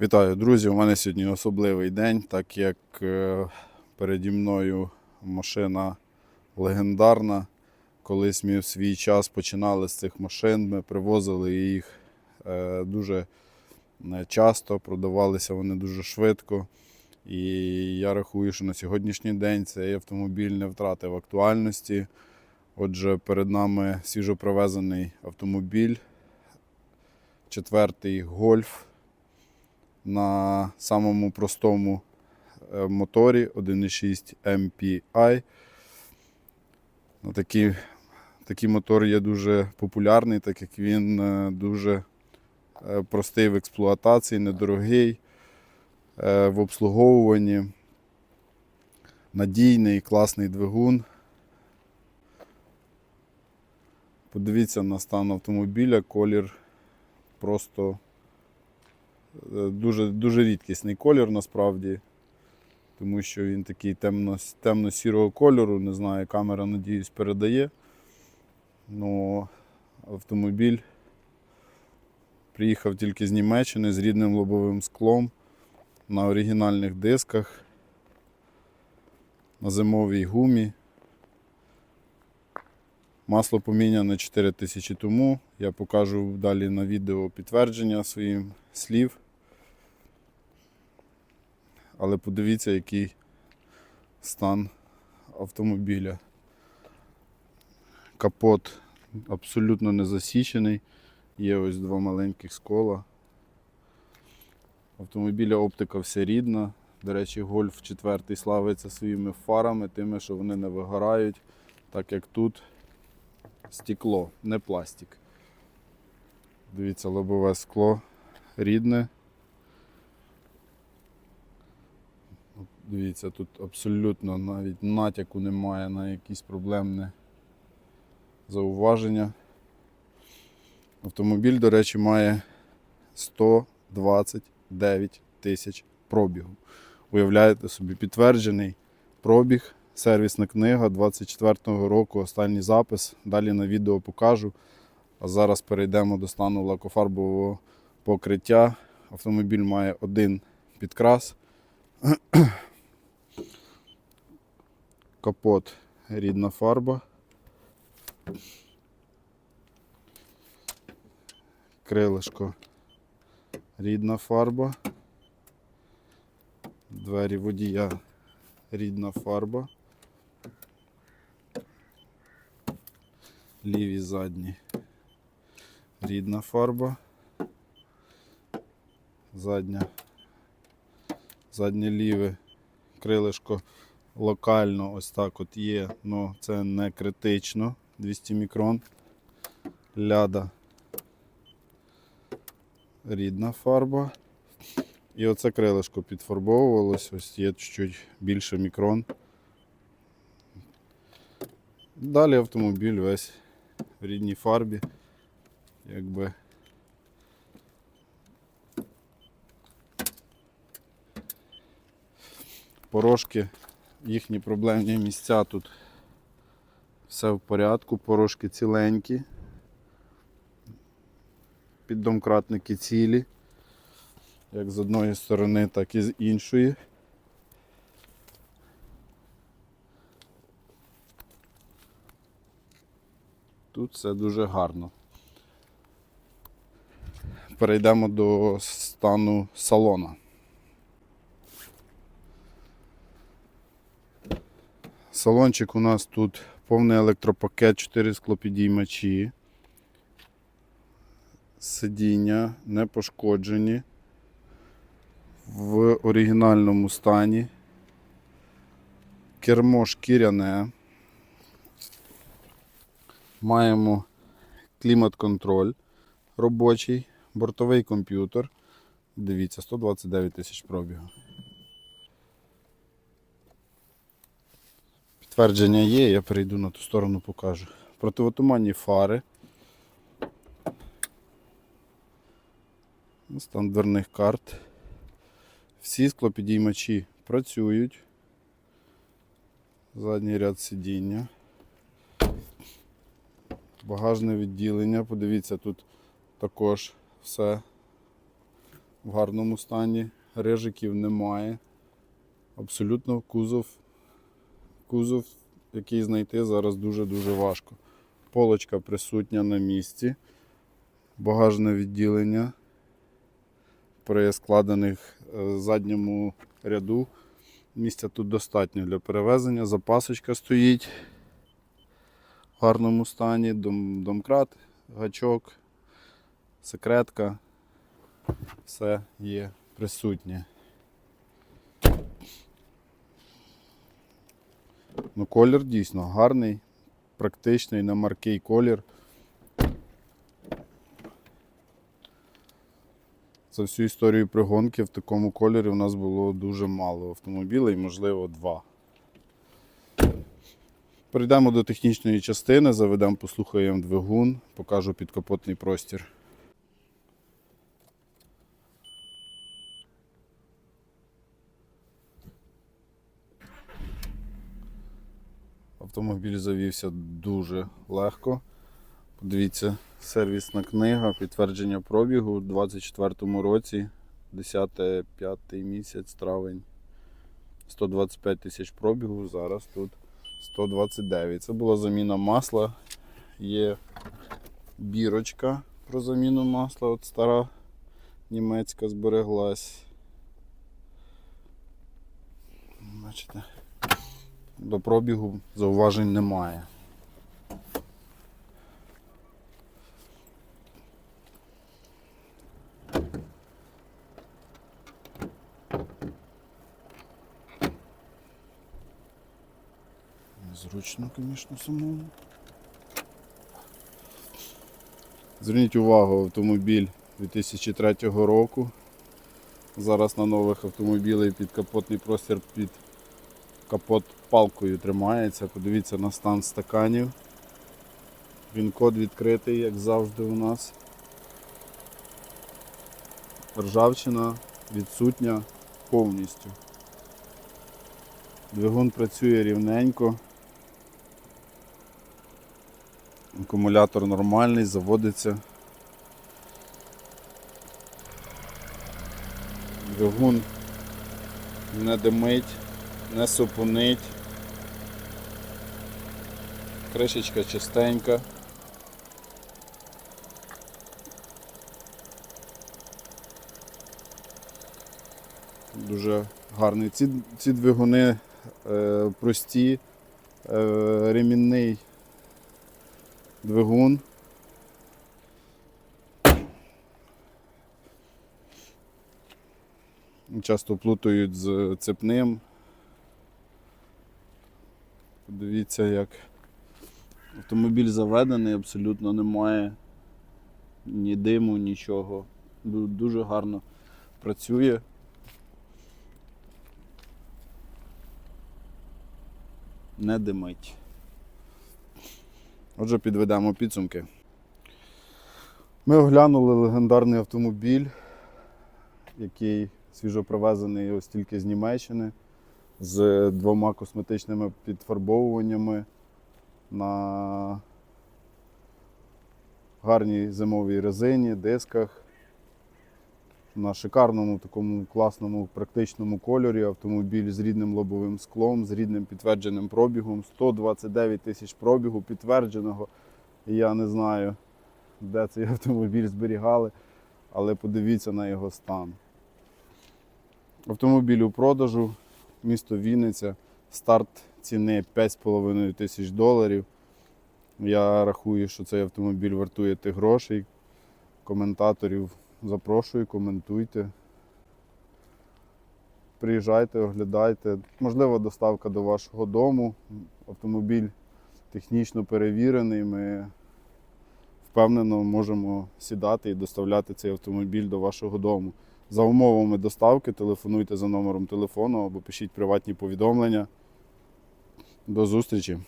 Вітаю, друзі! У мене сьогодні особливий день, так як е, переді мною машина легендарна. Колись ми в свій час починали з цих машин, ми привозили їх е, дуже е, часто, продавалися вони дуже швидко. І я рахую, що на сьогоднішній день цей автомобіль не втратив актуальності. Отже, перед нами свіжопривезений автомобіль, четвертий гольф на самому простому е, моторі 1.6 MPI. Такий, такий мотор є дуже популярний, так як він е, дуже е, простий в експлуатації, недорогий в обслуговуванні, надійний, класний двигун. Подивіться на стан автомобіля, колір просто дуже, дуже рідкісний колір насправді, тому що він такий темно, темно-сірого кольору. Не знаю, камера, надіюсь, передає. Ну, автомобіль приїхав тільки з Німеччини з рідним лобовим склом на оригінальних дисках, на зимовій гумі. Масло поміняне 4 тисячі тому. Я покажу далі на відео підтвердження своїм слів. Але подивіться, який стан автомобіля. Капот абсолютно не засічений. Є ось два маленьких скола. Автомобіля оптика вся рідна. До речі, гольф 4 славиться своїми фарами, тими, що вони не вигорають, так як тут стекло, не пластик. Дивіться, лобове скло рідне. Дивіться, тут абсолютно навіть натяку немає на якісь проблемне зауваження. Автомобіль, до речі, має 129 тисяч пробігу. Уявляєте собі, підтверджений пробіг, сервісна книга 24-го року, останній запис. Далі на відео покажу. А зараз перейдемо до стану лакофарбового покриття. Автомобіль має один підкрас. Капот рідна фарба. Крилишко рідна фарба. Двері водія рідна фарба. Ліві задні рідна фарба. Задня, заднє ліве крилишко локально ось так от є, але це не критично. 200 мікрон. Ляда. Рідна фарба. І оце крилишко підфарбовувалось, ось є чуть-чуть більше мікрон. Далі автомобіль весь в рідній фарбі. Якби порошки, їхні проблемні місця тут все в порядку, порошки ціленькі, піддомкратники цілі, як з одної сторони, так і з іншої. Тут все дуже гарно. Перейдемо до стану салона. Салончик у нас тут повний електропакет, 4 склопідіймачі. Сидіння не пошкоджені. В оригінальному стані. Кермо шкіряне. Маємо клімат-контроль робочий, бортовий комп'ютер. Дивіться, 129 тисяч пробігу. Підтвердження є, я перейду на ту сторону, покажу. Противотуманні фари. Стан дверних карт. Всі склопідіймачі працюють. Задній ряд сидіння. Багажне відділення. Подивіться, тут також все в гарному стані, рижиків немає. Абсолютно кузов, кузов, який знайти зараз дуже-дуже важко. Полочка присутня на місці, багажне відділення при складених е, задньому ряду. Місця тут достатньо для перевезення. Запасочка стоїть в гарному стані, дом, домкрат, гачок, секретка. Все є присутнє. Ну, колір дійсно гарний, практичний, немаркий колір. За всю історію пригонки в такому кольорі у нас було дуже мало автомобілей, можливо, два. Перейдемо до технічної частини, заведемо, послухаємо двигун, покажу підкапотний простір. Автомобіль завівся дуже легко. Подивіться, сервісна книга, підтвердження пробігу у 24 році, 10 5 місяць, травень. 125 тисяч пробігу, зараз тут 129. Це була заміна масла. Є бірочка про заміну масла. От стара німецька збереглась. Бачите, до пробігу зауважень немає. Зручно, звісно, самому. Зверніть увагу, автомобіль 2003 року. Зараз на нових автомобілях підкапотний простір під капот палкою тримається. Подивіться на стан стаканів. Він код відкритий, як завжди у нас. Ржавчина відсутня повністю. Двигун працює рівненько. Акумулятор нормальний, заводиться. Двигун не димить, не супунить. Кришечка чистенька. Дуже гарний. Ці, ці двигуни е, прості, е, ремінний двигун. Часто плутають з цепним. Подивіться, як автомобіль заведений, абсолютно немає ні диму, нічого. Дуже гарно працює. Не димить. Отже, підведемо підсумки. Ми оглянули легендарний автомобіль, який свіжопривезений ось тільки з Німеччини, з двома косметичними підфарбовуваннями на гарній зимовій резині, дисках, на шикарному такому класному практичному кольорі. Автомобіль з рідним лобовим склом, з рідним підтвердженим пробігом. 129 тисяч пробігу підтвердженого. Я не знаю, де цей автомобіль зберігали, але подивіться на його стан. Автомобіль у продажу, місто Вінниця, старт ціни 5,5 тисяч доларів. Я рахую, що цей автомобіль вартує тих грошей. Коментаторів запрошую, коментуйте. Приїжджайте, оглядайте. Можливо, доставка до вашого дому. Автомобіль технічно перевірений. Ми впевнено можемо сідати і доставляти цей автомобіль до вашого дому. За умовами доставки телефонуйте за номером телефону або пишіть приватні повідомлення. До зустрічі!